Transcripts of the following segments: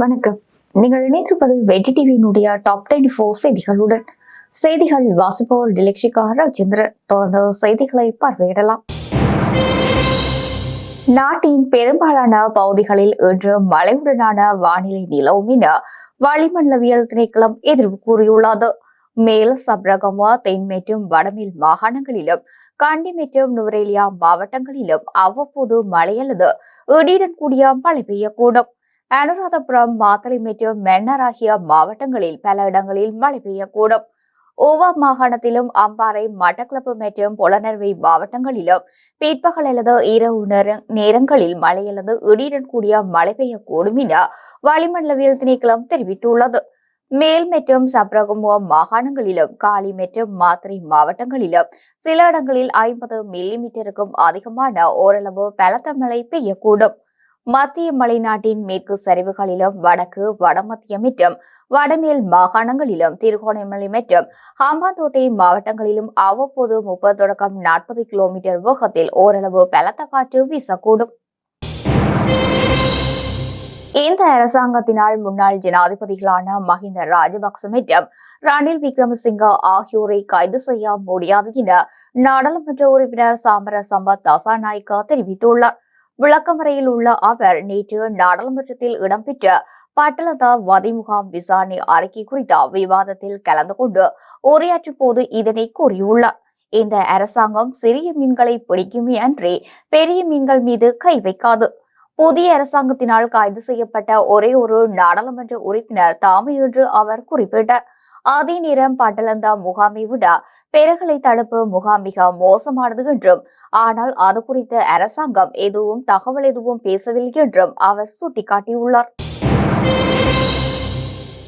வணக்கம். நீங்கள் இணைந்திருப்பது வெஜி டிவியினுடைய டாப் டுவெண்டி ஃபோர் செய்திகளுடன். செய்திகள் வாசிப்பவர் டிலக்ஷிகா ரவிச்சந்திரன் தொடர்ந்து செய்திகளை பார்வையிடலாம். நாட்டின் பெரும்பாலான பகுதிகளில் இன்று மழையுடனான வானிலை நிலவும் என வளிமண்டலவியல் திணைக்களம் எதிர்ப்பு கூறியுள்ளது. மேல் சப்ரகமா தென் மற்றும் வடமேல் மாகாணங்களிலும் கண்டி மற்றும் நுவரேலியா மாவட்டங்களிலும் அவ்வப்போது மழை அல்லது இடியுடன் கூடிய மழை பெய்யக்கூடும். அனுராதபுரம் மாத்தளை மென்னர் ஆகிய மாவட்டங்களில் பல இடங்களில் மழை பெய்யக்கூடும். ஓவா மாகாணத்திலும் அம்பாறை மட்டக்களப்பு மற்றும் புலனர்வை மாவட்டங்களிலும் பிற்பகல் அல்லது இரவு நேரங்களில் மழை அல்லது இடியுடன் கூடிய மழை பெய்யக்கூடும் என வளிமண்டலவியல் திணைக்களம் தெரிவித்துள்ளது. மேல் மற்றும் சப்ரகமுவ மாகாணங்களிலும் காலி மற்றும் மாத்திரை மாவட்டங்களிலும் சில இடங்களில் ஐம்பது மில்லிமீட்டருக்கும் அதிகமான ஓரளவு பலத்த மழை பெய்யக்கூடும். மத்திய மலைநாட்டின் மேற்கு சரிவுகளிலும் வடக்கு வடமத்திய மற்றும் வடமேல் மாகாணங்களிலும் திருகோணமலை மற்றும் ஹம்பாந்தோட்டை மாவட்டங்களிலும் அவ்வப்போது முப்பது தொடக்கம் நாற்பது கிலோமீட்டர் வேகத்தில் ஓரளவு பலத்த காற்று வீசக்கூடும். இந்த அரசாங்கத்தினால் முன்னாள் ஜனாதிபதிகளான மஹிந்த ராஜபக்ச மற்றும் ரணில் விக்ரமசிங்க ஆகியோரை கைது செய்ய முடியாது என நாடாளுமன்ற உறுப்பினர் சாமர சம்பத் தசாநாயக்கா தெரிவித்துள்ளார். விளக்கமறையில் உள்ள அவர் நேற்று நாடாளுமன்றத்தில் இடம்பெற்ற பட்டலதா வதி முகாம் விசாரணை அறிக்கை குறித்த விவாதத்தில் கலந்து கொண்டு உரையாற்றும் போது இதனை கூறியுள்ளார். இந்த அரசாங்கம் சிறிய மீன்களை பிடிக்குமே அன்றி பெரிய மீன்கள் மீது கை வைக்காது. புதிய அரசாங்கத்தினால் கைது செய்யப்பட்ட ஒரே ஒரு நாடாளுமன்ற உறுப்பினர் தாமே என்று அவர் குறிப்பிட்டார். அதே நேரம் பட்டலந்தா முகாமை விட பெருகலை தடுப்பு முகாம் மிக மோசமானது என்றும் ஆனால் அது குறித்து அரசாங்கம் எதுவும் தகவல் எதுவும் பேசவில்லை என்றும் அவர் சுட்டிக்காட்டியுள்ளார்.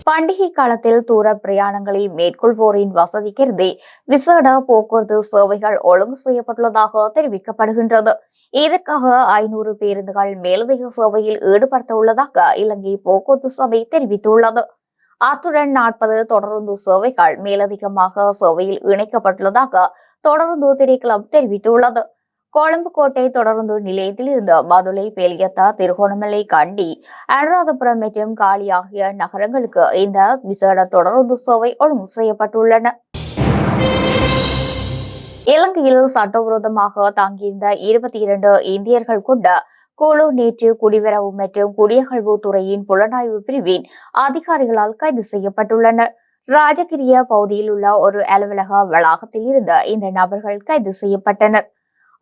பண்டிகை காலத்தில் தூர பிரயாணங்களை மேற்கொள்வோரின் வசதி கருதி விசேட போக்குவரத்து சேவைகள் ஒழுங்கு செய்யப்பட்டுள்ளதாக தெரிவிக்கப்படுகின்றது. இதற்காக ஐநூறு பேருந்துகள் மேலதிக சேவையில் ஈடுபடுத்த உள்ளதாக இலங்கை போக்குவரத்து சபை தெரிவித்துள்ளது. அத்துடன் நாற்பது தொடருந்து சேவைகள் மேலதிகமாக சேவையில் இணைக்கப்பட்டுள்ளதாக தொடர்ந்து திணைக்களம் தெரிவித்துள்ளது. கொழும்பு கோட்டை தொடர்ந்து நிலையத்தில் இருந்த மதுளை பேலியத்தா திருகோணமலை கண்டி அனுராதபுரம் மற்றும் காலி ஆகிய நகரங்களுக்கு இந்த விசேட தொடர்ந்து சேவை ஒழுங்கு செய்யப்பட்டுள்ளன. இலங்கையில் சட்டவிரோதமாக தங்கியிருந்த இருபத்தி இரண்டு இந்தியர்கள் கொண்ட குழு நேற்று குடிவரவு மற்றும் குடியகழ்வு துறையின் புலனாய்வு பிரிவின் அதிகாரிகளால் கைது செய்யப்பட்டுள்ளனர். ராஜகிரிய பகுதியில் உள்ள ஒரு அலுவலக வளாகத்தில் இருந்த இந்த நபர்கள் கைது செய்யப்பட்டனர்.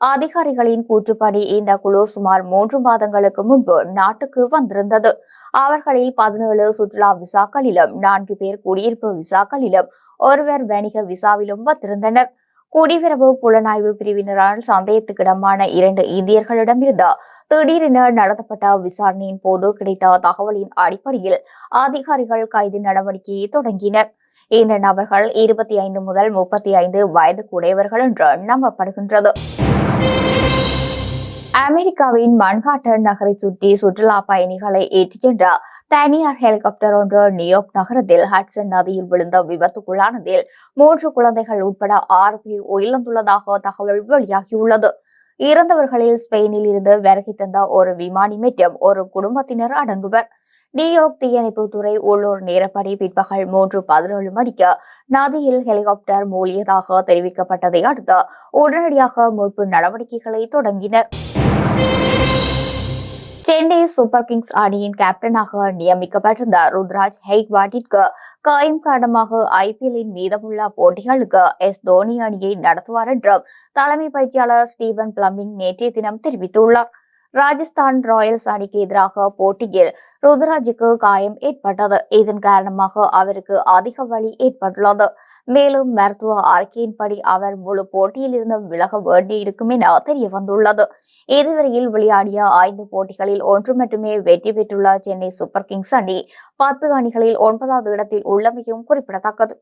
அதிகாரிகளின் கூற்றுப்படி இந்த குழு சுமார் மூன்று மாதங்களுக்கு முன்பு நாட்டுக்கு வந்திருந்தது. அவர்களில் பதினேழு சுற்றுலா விசாக்களிலும் நான்கு பேர் குடியிருப்பு விசாக்களிலும் ஒருவர் வணிக விசாவிலும் வந்திருந்தனர். குடிவரவு புலனாய்வு பிரிவினரால் சந்தேகத்துக்கிடமான இரண்டு இந்தியர்களிடமிருந்து திடீரென நடத்தப்பட்ட விசாரணையின் போது கிடைத்த தகவலின் அடிப்படையில் அதிகாரிகள் கைது நடவடிக்கையை தொடங்கினர். இந்த நபர்கள் இருபத்தி ஐந்து முதல் முப்பத்தி ஐந்து வயதுக்குடையவர்கள் என்று நம்பப்படுகின்றது. அமெரிக்காவின் மன்ஹாட்டன் நகரை சுற்றி சுற்றுலா பயணிகளை ஏற்றிச் சென்ற தனியார் ஹெலிகாப்டர் ஒன்று நியூயார்க் நகரத்தில் ஹட்சன் நதியில் விழுந்த விபத்துக்குள்ளானதில் மூன்று குழந்தைகள் உட்பட ஆறு பேர் உயிரிழந்துள்ளதாக தகவல் வெளியாகியுள்ளது. இறந்தவர்களில் ஸ்பெயினில் இருந்து வருகை தந்த ஒரு விமானி மற்றும் ஒரு குடும்பத்தினர் அடங்குவர். நியூயார்க் தீயணைப்புத்துறை உள்ளூர் நேரப்படி பிற்பகல் மூன்று பதினேழு மணிக்கு நதியில் ஹெலிகாப்டர் மூழ்கியதாக தெரிவிக்கப்பட்டதை அடுத்து உடனடியாக மீட்பு நடவடிக்கைகளை தொடங்கினர். சென்னை சூப்பர் கிங்ஸ் அணியின் கேப்டனாக நியமிக்கப்பட்டிருந்த ருத்ராஜ் ஹெய்க்வாட்டிற்கு காயம் காரணமாக ஐபிஎல்லின் மீதமுள்ள போட்டிகளுக்கு எஸ் தோனி அணியை நடத்துவார் என்றும் தலைமை பயிற்சியாளர் ஸ்டீவன் பிளம்பிங் நேற்றைய தினம் தெரிவித்துள்ளார். ராஜஸ்தான் ராயல்ஸ் அணிக்கு எதிராக போட்டியில் ருத்ராஜுக்கு காயம் ஏற்பட்டது. இதன் காரணமாக அவருக்கு அதிக வலி ஏற்பட்டுள்ளது. மேலும் மருத்துவ அறிக்கையின்படி அவர் முழு போட்டியில் இருந்து விலக வேண்டியிருக்கும் என தெரிய வந்துள்ளது இதுவரையில் விளையாடிய ஐந்து போட்டிகளில் ஒன்று மட்டுமே வெற்றி பெற்றுள்ள சென்னை சூப்பர் கிங்ஸ் அணி பத்து அணிகளில் ஒன்பதாவது இடத்தில் உள்ளமையும் குறிப்பிடத்தக்கது.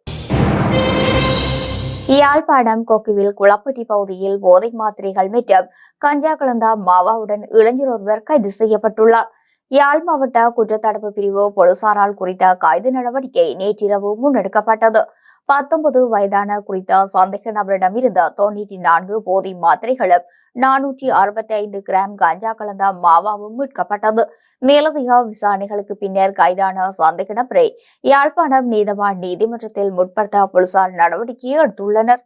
யாழ்ப்பாணம் கொக்குவில் குளப்பட்டி பகுதியில் போதை மாத்திரைகள் மீட்டும் கஞ்சா கலந்த மாவாவுடன் இளைஞர் ஒருவர் கைது செய்யப்பட்டுள்ளார். யாழ் மாவட்ட குற்றத்தடுப்பு பிரிவு போலீசாரால் குறித்த கைது நடவடிக்கை நேற்றிரவு முன்னெடுக்கப்பட்டது. பத்தொன்பது வயதான குறித்த சந்தேக நபரிடமிருந்த தொண்ணூற்றி நான்கு போதை மாத்திரைகளும் நானூற்றி அறுபத்தி ஐந்து கிராம் கஞ்சா கலந்த மாவாவும் மீட்கப்பட்டது. மேலதிக விசாரணைகளுக்கு பின்னர் கைதான சந்தேக நபரை யாழ்ப்பாணம் நீதவான் நீதிமன்றத்தில் முற்படுத்த போலீசார் நடவடிக்கை எடுத்துள்ளனர்.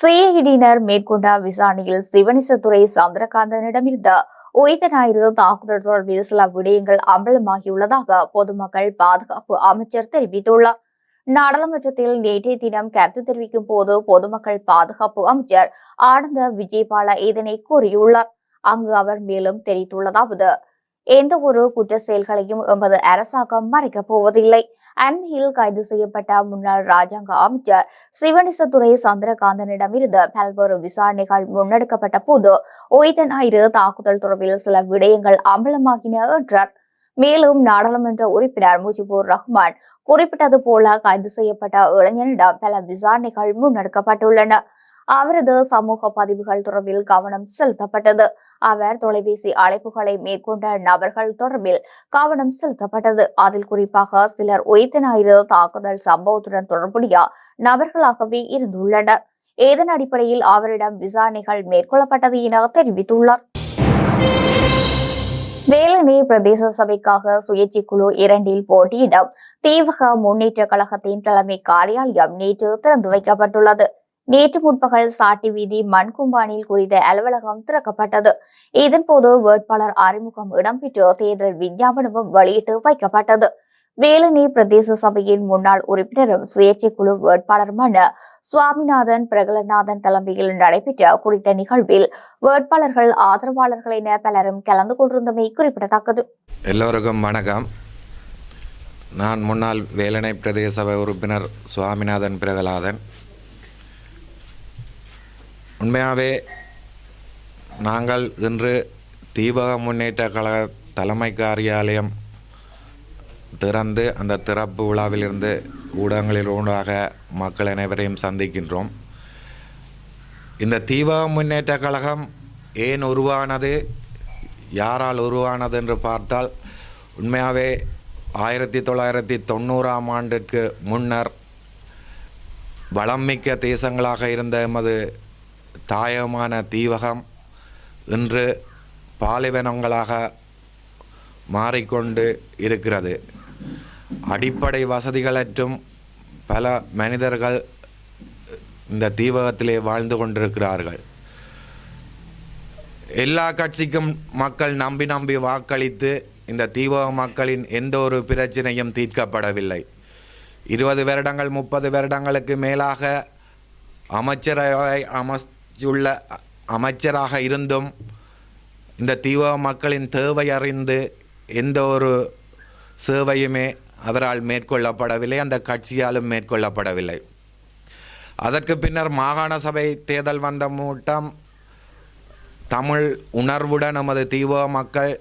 சிஐடியினர் மேற்கொண்ட விசாரணையில் சிவனிசத்துறை சந்திரகாந்தனிடமிருந்த உயிர் ஞாயிறு தாக்குதல் தொடர்பில் சில விடயங்கள் அம்பலமாகியுள்ளதாக பொதுமக்கள் பாதுகாப்பு அமைச்சர் தெரிவித்துள்ளார். நாடாளுமன்றத்தில் நேற்றைய தினம் கருத்து தெரிவிக்கும் போது பொதுமக்கள் பாதுகாப்பு அமைச்சர் ஆனந்த விஜயபால இதனை கூறியுள்ளார். அங்கு அவர் மேலும் தெரிவித்துள்ளதாவது எந்த ஒரு குற்ற செயல்களையும் எமது அரசாங்கம் மறைக்கப் போவதில்லை. அண்மையில் கைது செய்யப்பட்ட முன்னாள் ராஜாங்க அமைச்சர் சிவனிசத்துறை சந்திரகாந்தனிடமிருந்து பல்வேறு விசாரணைகள் முன்னெடுக்கப்பட்ட போது உயிர் ஞாயிறு தாக்குதல் தொடர்பில் சில விடயங்கள் அம்பலமாகின என்றார். மேலும் நாடாளுமன்ற உறுப்பினர் முஜிபுர் ரஹ்மான் குறிப்பிட்டது போல கைது செய்யப்பட்ட இளைஞனிடம் பல விசாரணைகள் முன்னெடுக்கப்பட்டுள்ளன. அவரது சமூக பதிவுகள் தொடர்பில் கவனம் செலுத்தப்பட்டது. அவர் தொலைபேசி அழைப்புகளை மேற்கொண்ட நபர்கள் தொடர்பில் கவனம் செலுத்தப்பட்டது. அதில் குறிப்பாக சிலர் உயிர் ஞாயிறு தாக்குதல் சம்பவத்துடன் தொடர்புடைய நபர்களாகவே இருந்துள்ளனர். இதன் அடிப்படையில் அவரிடம் விசாரணைகள் மேற்கொள்ளப்பட்டது என தெரிவித்துள்ளார். வேலனை பிரதேச சபைக்காக சுயேட்சை குழு இரண்டில் போட்டியிடம் தீவக முன்னேற்ற கழகத்தின் தலைமை காரியாலயம் நேற்று திறந்து வைக்கப்பட்டுள்ளது. நேற்று முற்பகல் சாட்டி வீதி மண்கும்பானில் குறித்த அலுவலகம் திறக்கப்பட்டது. இதன்போது வேட்பாளர் அறிமுகம் இடம்பெற்று தேர்தல் விஞ்ஞாபனமும் வெளியிட்டு வைக்கப்பட்டது. வேலனி பிரதேச சபையின் முன்னாள் உறுப்பினரும் சுயேட்சை குழு வேட்பாளருமான சுவாமிநாதன் பிரகலநாதன் தலைமையில் நடைபெற்ற குறித்த நிகழ்வில் வேட்பாளர்கள் ஆதரவாளர்கள் என பலரும் கலந்து கொண்டிருந்தமை குறிப்பிடத்தக்கது. எல்லோருக்கும் வணக்கம். நான் முன்னாள் வேலனை பிரதேச சபை உறுப்பினர் சுவாமிநாதன் பிரகலாதன். உண்மையாகவே நாங்கள் இன்று தீபக முன்னேற்ற கழக தலைமை காரியாலயம் திறந்து அந்த திறப்பு விழாவிலிருந்து ஊடகங்களில் ஊடாக மக்கள் அனைவரையும் சந்திக்கின்றோம். இந்த தீபக முன்னேற்ற கழகம் ஏன் உருவானது? யாரால் உருவானது என்று பார்த்தால் உண்மையாகவே ஆயிரத்தி தொள்ளாயிரத்தி தொண்ணூறாம் ஆண்டிற்கு முன்னர் வளம்மிக்க தேசங்களாக இருந்த எமது தாயகமான தீவகம் இன்று பாலைவனங்களாக மாறிக்கொண்டு இருக்கிறது. அடிப்படை வசதிகளற்றும் பல மனிதர்கள் இந்த தீவகத்திலே வாழ்ந்து கொண்டிருக்கிறார்கள். எல்லா கட்சிக்கும் மக்கள் நம்பி நம்பி வாக்களித்து இந்த தீவக மக்களின் எந்த ஒரு பிரச்சனையும் தீர்க்கப்படவில்லை. இருபது வருடங்கள் முப்பது வருடங்களுக்கு மேலாக அமைச்சரவை உள்ள அமைச்சராக இருந்தும் இந்த தீவக மக்களின் தேவை அறிந்து எந்த ஒரு சேவையுமே அவரால் மேற்கொள்ளப்படவில்லை அந்த கட்சியாலும் மேற்கொள்ளப்படவில்லை. அதற்கு பின்னர் மாகாண சபை தேர்தல் வந்த மூட்டம் தமிழ் உணர்வுடன் நமது தீவக மக்கள்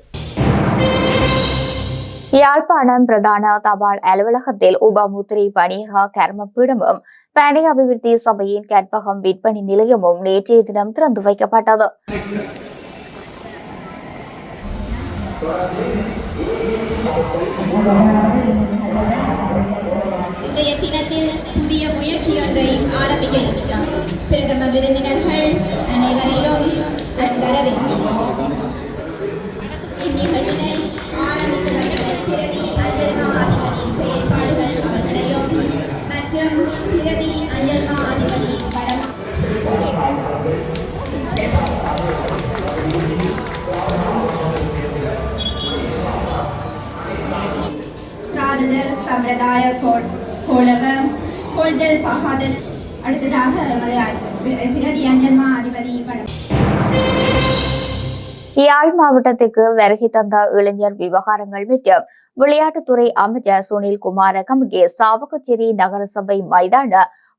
யாழ்ப்பாணம் பிரதான தபால் அலுவலகத்தில் உபமுத்திரை பணியக கர்மப்பீடமும் பணி அபிவிருத்தி சபையின் கற்பகம் விற்பனை நிலையமும் நேற்றைய தினம் திறந்து வைக்கப்பட்டது. இன்றைய தினத்தில் புதிய முயற்சி ஒன்றை ஆரம்பிக்க இருக்கிறார். பிரதம விருந்தினர்கள் அனைவரையும் வரவேற்கிறோம் இந்நிகழ்வினை சம்பிரதாய கோட் கோல்டல் பகாதன் அடுத்ததாக எமது அ- அதிபதி படம் யாழ் மாவட்டத்துக்கு வருகை தந்த இளைஞர் விவகாரங்கள் மற்றும் விளையாட்டுத்துறை அமைச்சர் சுனில் குமாரகம் கமுகே சாவகச்சேரி நகரசபை மைதான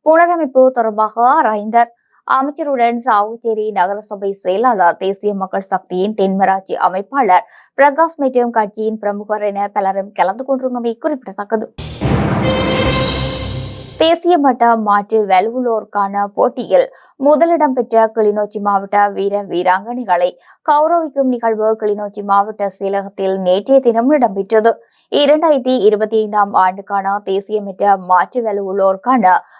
புனரமைப்பு தொடர்பாக ஆராய்ந்தார். அமைச்சருடன் சாவகச்சேரி நகரசபை செயலாளர் தேசிய மக்கள் சக்தியின் தென்மராட்சி அமைப்பாளர் பிரகாஷ் மற்றும் கட்சியின் பிரமுகர் என பலரும் கலந்து கொண்டிருந்தமை குறிப்பிடத்தக்கது. தேசிய மட்ட மாற்று வலுவுள்ளோருக்கான போட்டியில் முதலிடம் பெற்ற கிளிநொச்சி மாவட்ட வீர வீராங்கனைகளை கௌரவிக்கும் நிகழ்வு கிளிநொச்சி மாவட்ட செயலகத்தில் நேற்றைய தினம் இடம்பெற்றது. இரண்டாயிரத்தி இருபத்தி ஐந்தாம் ஆண்டுக்கான தேசிய தேசியமற்ற மாற்று வலு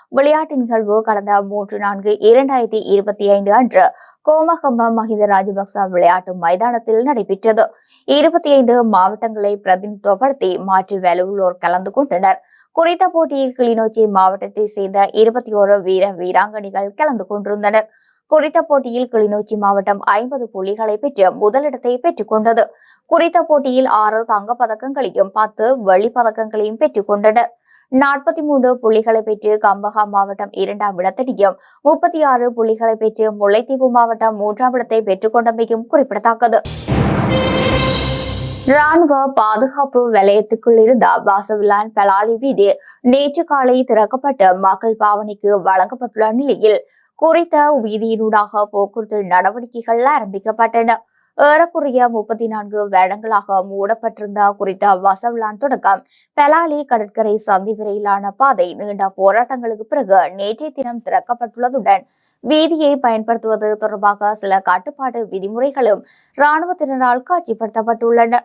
விளையாட்டு நிகழ்வு கடந்த மூன்று நான்கு இரண்டாயிரத்தி இருபத்தி ஐந்து அன்று கோமகம்ப மஹிந்த ராஜபக்ச விளையாட்டு மைதானத்தில் நடைபெற்றது. இருபத்தி ஐந்து மாவட்டங்களை பிரதிநிதித்துவப்படுத்தி மாற்று வலு கலந்து கொண்டனர். குறித்த போட்டியில் கிளிநொச்சி மாவட்டத்தை சேர்ந்த இருபத்தி ஓரு வீர வீராங்கனைகள் கலந்து கொண்டிருந்தனர். குறித்த போட்டியில் கிளிநொச்சி மாவட்டம் ஐம்பது புள்ளிகளை பெற்று முதலிடத்தை பெற்றுக் கொண்டது. குறித்த போட்டியில் ஆறு தங்கப்பதக்கங்களையும் பத்து வெள்ளிப்பதக்கங்களையும் பெற்றுக் கொண்டனர். நாற்பத்தி மூன்று புள்ளிகளை பெற்று கம்பகா மாவட்டம் இரண்டாம் இடத்தினையும் முப்பத்தி ஆறு புள்ளிகளை பெற்று முல்லைத்தீவு மாவட்டம் மூன்றாம் இடத்தை பெற்றுக் கொண்டமையும் குறிப்பிடத்தக்கது. ராணுவ பாதுகாப்பு வலயத்துக்குள் இருந்த வாசவிலான் பலாலி வீதி நேற்று காலை திறக்கப்பட்டு மக்கள் பாவனைக்கு வழங்கப்பட்டுள்ள நிலையில் குறித்த வீதியினூடாக போக்குவரத்து நடவடிக்கைகள் ஆரம்பிக்கப்பட்டன. ஏறக்குறைய முப்பத்தி நான்கு வருடங்களாக மூடப்பட்டிருந்த குறித்த வசவிலான் தொடக்கம் பெலாலி கடற்கரை சந்தி வரையிலான பாதை நீண்ட போராட்டங்களுக்கு பிறகு நேற்றைய தினம் திறக்கப்பட்டுள்ளதுடன் வீதியை பயன்படுத்துவது தொடர்பாக சில கட்டுப்பாடு விதிமுறைகளும் இராணுவத்தினரால் காட்சிப்படுத்தப்பட்டுள்ளன.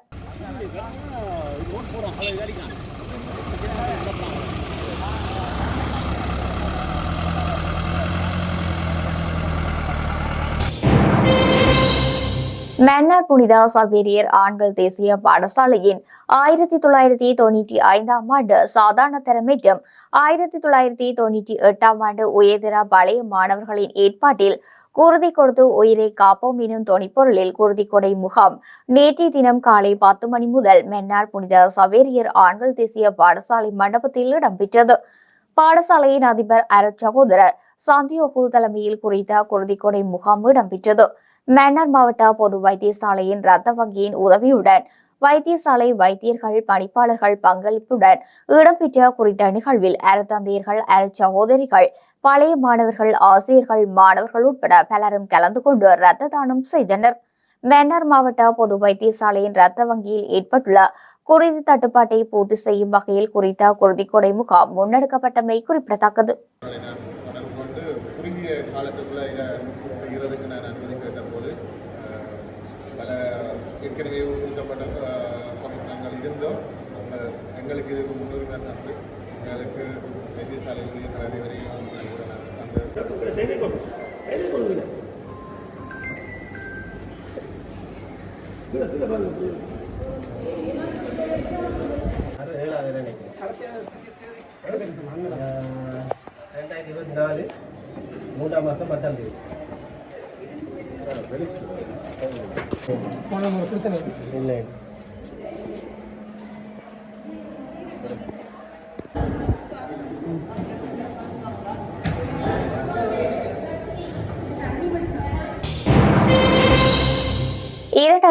மன்னார் புனித சவேரியர் ஆண்கள் தேசிய பாடசாலையின் ஆயிரத்தி தொள்ளாயிரத்தி தொண்ணூற்றி ஐந்தாம் ஆண்டு சாதாரண தரம் ஆயிரத்தி தொள்ளாயிரத்தி தொண்ணூற்றி எட்டாம் ஆண்டு உயர்தர பழைய மாணவர்களின் ஏற்பாட்டில் குருதி கொடுத்து உயிரை காப்போம் எனும் தொனிப்பொருளில் குருதி கொடை முகாம் நேற்றைய தினம் காலை பத்து மணி முதல் மன்னார் புனித சவேரியர் ஆண்கள் தேசிய பாடசாலை மண்டபத்தில் இடம்பெற்றது. பாடசாலையின் அதிபர் அருட்சகோதரர் சாந்தியோகு தலைமையில் குறித்த குருதி கொடை முகாம் இடம்பெற்றது. மன்னார் மாவட்ட பொது வைத்தியசாலையின் ரத்த வங்கியின் உதவியுடன் வைத்தியசாலை வைத்தியர்கள் பணிப்பாளர்கள் பங்களிப்புடன் இடம்பெற்ற குறித்த நிகழ்வில் அறத்தந்தையர்கள் அறச்சகோதரிகள் பழைய மாணவர்கள் ஆசிரியர்கள் மாணவர்கள் உட்பட பலரும் கலந்து கொண்டு இரத்த தானம் செய்தனர். மன்னார் மாவட்ட பொது வைத்தியசாலையின் இரத்த வங்கியில் ஏற்பட்டுள்ள குருதி தட்டுப்பாட்டை பூர்த்தி செய்யும் வகையில் குறித்த குருதி கொடை முகாம் முன்னெடுக்கப்பட்டமை குறிப்பிடத்தக்கது. ஏற்கனவே ஒதுக்கப்பட்ட கமிஷனங்கள் இருந்தோம். அவங்க எங்களுக்கு இதுக்கு முன்னுரிமை தந்து எங்களுக்கு வைத்தியசாலை ஊழியர்கள் அனைவரையும் தந்து அது ஏழாவது நினைக்கிறேன் ஆஹ், ரெண்டாயிரத்தி இருபத்தி நாலு மூன்றாம் மாதம் பத்தாம் தேதி. இல்லை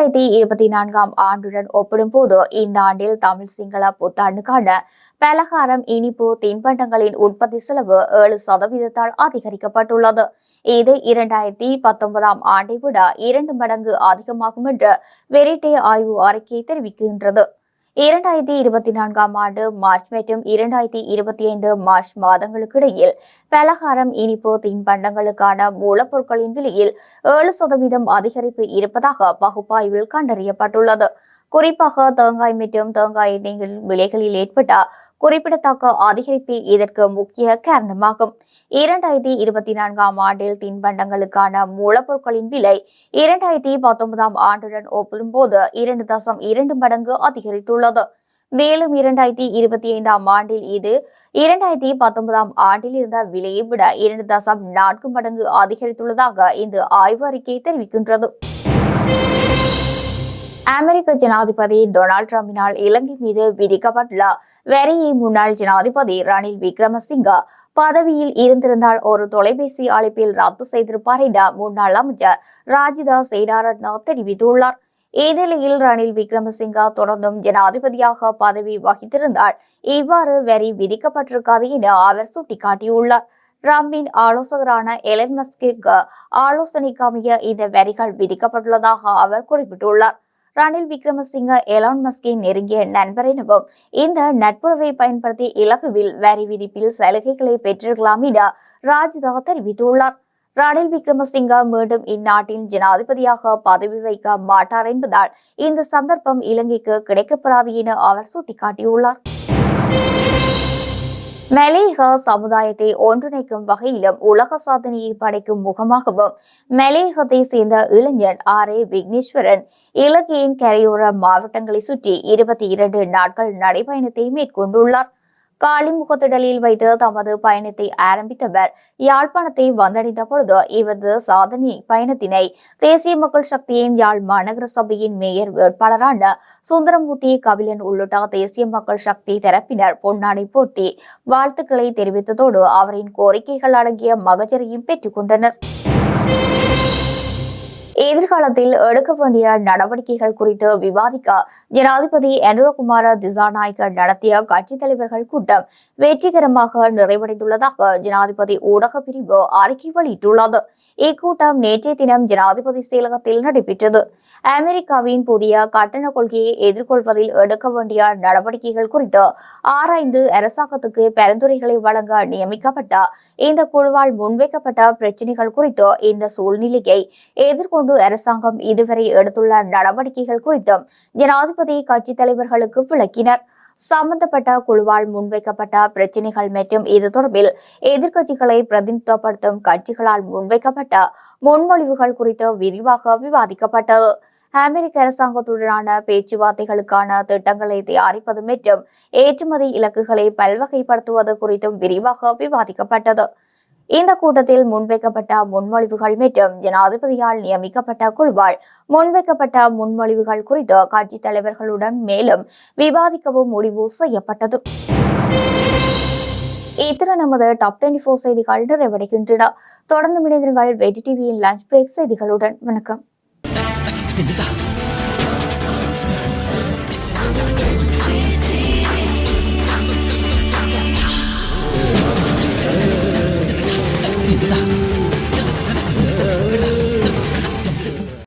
இரண்டாயிரத்தி இருபத்தி நான்காம் ஆண்டுடன் ஒப்பிடும்போது இந்த ஆண்டில் தமிழ் சிங்கள புத்தாண்டுக்கான பலகாரம் இனிப்பு தின்பண்டங்களின் உற்பத்தி செலவு ஏழு சதவீதத்தால் அதிகரிக்கப்பட்டுள்ளது. இது இரண்டாயிரத்தி பத்தொன்பதாம் ஆண்டை விட இரண்டு மடங்கு அதிகமாகும் என்று வெரிட்டே ஆய்வு அறிக்கை தெரிவிக்கின்றது. இரண்டாயிரத்தி இருபத்தி நான்காம் ஆண்டு மார்ச் மற்றும் இரண்டாயிரத்தி இருபத்தி ஐந்து மார்ச் மாதங்களுக்கு இடையில் பலகாரம் இனிப்பு தின்பண்டங்களுக்கான மூலப்பொருட்களின் விலையில் ஏழு சதவீதம் அதிகரிப்பு இருப்பதாக பகுப்பாய்வில் கண்டறியப்பட்டுள்ளது. குறிப்பாக தேங்காய் மற்றும் தேங்காய் எண்ணெய்கள் விலைகளில் ஏற்பட்ட குறிப்பிடத்தக்க அதிகரிப்பு இதற்கு முக்கிய காரணமாகும். இரண்டாயிரத்தி இருபத்தி நான்காம் ஆண்டில் தின்பண்டங்களுக்கான மூலப்பொருட்களின் விலை இரண்டாயிரத்தி பத்தொன்பதாம் ஆண்டுடன் ஒப்பிடும்போது இரண்டு தசம் இரண்டு மடங்கு அதிகரித்துள்ளது. மேலும் இரண்டாயிரத்தி இருபத்தி ஐந்தாம் ஆண்டில் இது இரண்டாயிரத்தி பத்தொன்பதாம் ஆண்டில் இருந்த விலையை விட இரண்டு தசம் நான்கு மடங்கு அதிகரித்துள்ளதாக இந்த ஆய்வு அறிக்கை தெரிவிக்கின்றது. அமெரிக்க ஜனாதிபதி டொனால்டு டிரம்பினால் இலங்கை மீது விதிக்கப்பட்டுள்ள வரியை முன்னாள் ஜனாதிபதி ரணில் விக்ரமசிங்க பதவியில் இருந்திருந்தால் ஒரு தொலைபேசி அழைப்பில் ரத்து செய்திருப்பார் என முன்னாள் அமைச்சர் ராஜிதா சேடாரத்னா தெரிவித்துள்ளார். இந்நிலையில் ரணில் விக்ரமசிங்கா தொடர்ந்தும் ஜனாதிபதியாக பதவி வகித்திருந்தால் இவ்வாறு வரி விதிக்கப்பட்டிருக்காது என அவர் சுட்டிக்காட்டியுள்ளார். டிரம்பின் ஆலோசகரான எலன் மஸ்கிற்கு ஆலோசனைக்கு அமைய இந்த வரிகள் விதிக்கப்பட்டுள்ளதாக அவர் குறிப்பிட்டுள்ளார். ரணில் விக்ரமசிங்க எலான் மஸ்கின் நெருங்கிய நண்பர் எனவும் இந்த நட்புறவை பயன்படுத்தி இலகுவில் வரி விதிப்பில் சலுகைகளை பெற்றிருக்கலாம் என ராஜ்தா தெரிவித்துள்ளார். ரணில் விக்ரமசிங்க மீண்டும் இந்நாட்டின் ஜனாதிபதியாக பதவி வைக்க மாட்டார் என்பதால் இந்த சந்தர்ப்பம் இலங்கைக்கு கிடைக்கப்பெறாது என அவர் சுட்டிக்காட்டியுள்ளார். மலேக சமுதாயத்தை ஒன்றிணைக்கும் வகையிலும் உலக சாதனையை படைக்கும் முகமாகவும் மலேகத்தை சேர்ந்த இளைஞன் ஆர் ஏ விக்னேஸ்வரன் இலங்கையின் கரையோர மாவட்டங்களை சுற்றி இருபத்தி இரண்டு நாட்கள் நடைபயணத்தை மேற்கொண்டுள்ளார். காளிமுகத்திடலில் வைத்து தமது பயணத்தை ஆரம்பித்தவர். யாழ்ப்பாணத்தை வந்தடைந்த பொழுது இவரது சாதனை பயணத்தினை தேசிய மக்கள் சக்தியின் யாழ் மாநகர சபையின் மேயர் வேட்பாளரான சுந்தரமூர்த்தி கபிலன் உள்ளிட்ட தேசிய மக்கள் சக்தி தரப்பினர் பொன்னாடை போட்டி வாழ்த்துக்களை தெரிவித்ததோடு அவரின் கோரிக்கைகள் அடங்கிய மகஜரையும் பெற்றுக் கொண்டனர். எதிர்காலத்தில் எடுக்க வேண்டிய நடவடிக்கைகள் குறித்து விவாதிக்க ஜனாதிபதி அனுரகுமார திசாநாயக்க நடத்திய கட்சித் தலைவர்கள் கூட்டம் வெற்றிகரமாக நிறைவடைந்துள்ளதாக ஜனாதிபதி ஊடக பிரிவு அறிக்கை வெளியிட்டுள்ளது. இக்கூட்டம் நேற்றைய தினம் ஜனாதிபதி செயலகத்தில் நடைபெற்றது. அமெரிக்காவின் புதிய கட்டண கொள்கையை எதிர்கொள்வதில் எடுக்க வேண்டிய நடவடிக்கைகள் குறித்து ஆராய்ந்து அரசாங்கத்துக்கு பரிந்துரைகளை வழங்க நியமிக்கப்பட்ட இந்த குழுவால் முன்வைக்கப்பட்ட பிரச்சினைகள் குறித்து இந்த சூழ்நிலையை எதிர்கொண்டு அரசாங்கம் இதுவரை எடுத்துள்ள நடவடிக்கைகள் குறித்தும் ஜனாதிபதி கட்சித் தலைவர்களுக்கு விளக்கினர். சம்பந்தப்பட்ட குழுவால் முன்வைக்கப்பட்ட பிரச்சினைகள் மற்றும் இது தொடர்பில் எதிர்க்கட்சிகளை பிரதிநிதித்துவப்படுத்தும் கட்சிகளால் முன்வைக்கப்பட்ட முன்மொழிவுகள் குறித்து விரிவாக விவாதிக்கப்பட்டது. அமெரிக்க அரசாங்கத்துடனான பேச்சுவார்த்தைகளுக்கான திட்டங்களை தயாரிப்பது மற்றும் ஏற்றுமதி இலக்குகளை பல்வகைப்படுத்துவது குறித்தும் விரிவாக விவாதிக்கப்பட்டது. இந்த கூட்டத்தில் முன்வைக்கப்பட்ட முன்மொழிவுகள் மற்றும் ஜனாதிபதியால் நியமிக்கப்பட்ட குழுவால் முன்வைக்கப்பட்ட முன்மொழிவுகள் குறித்து கட்சித் தலைவர்களுடன் மேலும் விவாதிக்கவும் முடிவு செய்யப்பட்டது. இத்துடன் நமது டாப் டுவெண்டி ஃபோர் செய்திகள் நிறைவடைகின்றன. தொடர்ந்து இணைந்திருங்கள் வெற்றி டிவியின் லஞ்ச் பிரேக் செய்திகளுடன். வணக்கம். 기도하다.